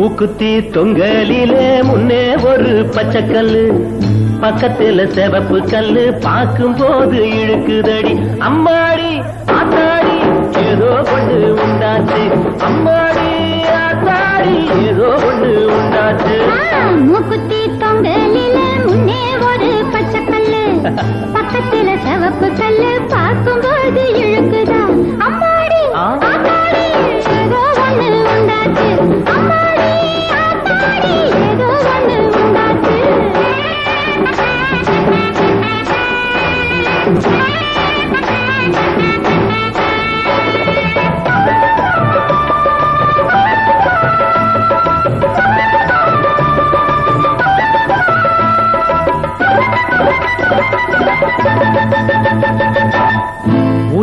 மூக்குத்தி தொங்கலிலே முன்னே ஒரு பச்சைக்கல்லு. பக்கத்துல செவப்பு கல்லு. பார்க்கும்போது இழுக்குதடி. அம்மாடி ஆத்தாடி ஏதோ ஒண்ணு உண்டாச்சு. அம்மாடி ஆத்தாடி ஏதோ ஒண்ணு உண்டாச்சு. மூக்குத்தி தொங்கலில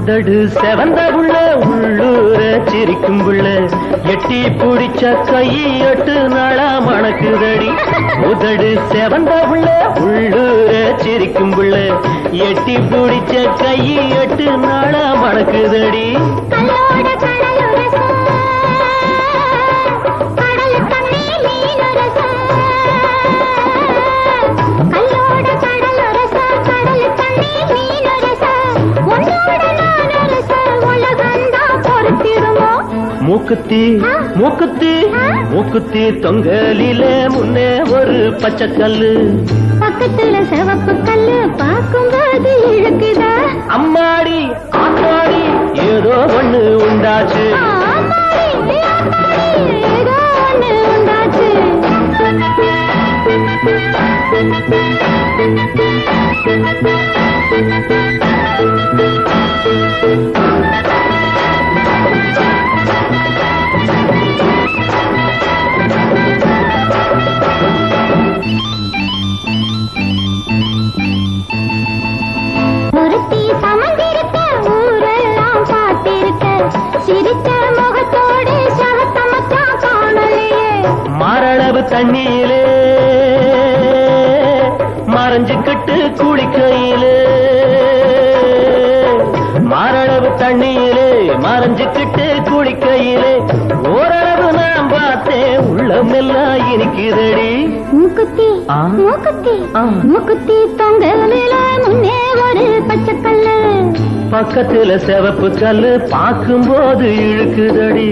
உதடு செவந்த புள்ள உள்ளூர சிரிக்கும் புள்ள எட்டி பிடிச்ச கையை எட்டு நாளா மணக்குதடி. உதடு செவந்த புள்ள உள்ளூர சிரிக்கும் புள்ள எட்டி பிடிச்ச கையை எட்டு நாளா மணக்குதடி. மூக்குத்தி மூக்குத்தி மூக்குத்தி தொங்கலிலே முன்னே ஒரு பச்சைக்கல்லு. பக்கத்துல சிவப்பு கல்லு பார்க்கும்போது இழுக்குதா? அம்மாடி ஆத்தாடி ஏதோ ஒண்ணு உண்டாச்சு. மறைஞ்சுக்கிட்டு குளிக்கையிலே மாரளவு தண்ணியிலே மறைஞ்சுக்கிட்டு குளிக்கையிலே ஓரளவு நான் பார்த்தேன் உள்ளமெல்லாம் இனிக்குதடி மூக்குத்தி. மூக்குத்தி ஆ. மூக்குத்தி தொங்கலில முன்னே ஒரு பச்சைக்கல்லு பக்கத்துல சிவப்பு கல்லு பார்க்கும்போது இழுக்குதடி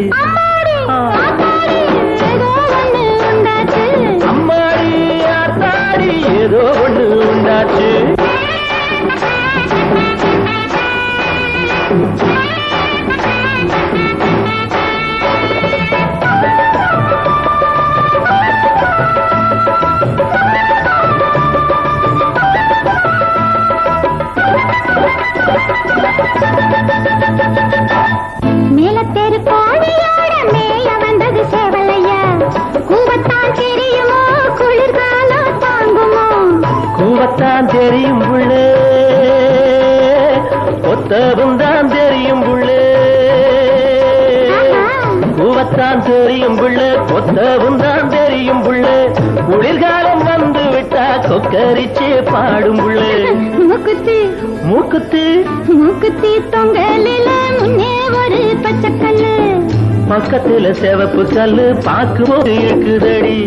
ஒத்தவும் தான் தெரியும் புள்ளே. கூவத்தான் தெரியும் புள்ளே ஒத்தவும் தான் தெரியும் புள்ளே. குளிர்காலம் வந்து விட்டா கொக்கரிச்சு பாடும் புள்ளே. மூக்குத்தி மூக்குத்து மூக்குத்தி தொங்கலில முன்னே ஒரு பச்சைக்கல்லு. பக்கத்துல சிவப்பு கல்லு பார்க்கும்போது இருக்குதடி.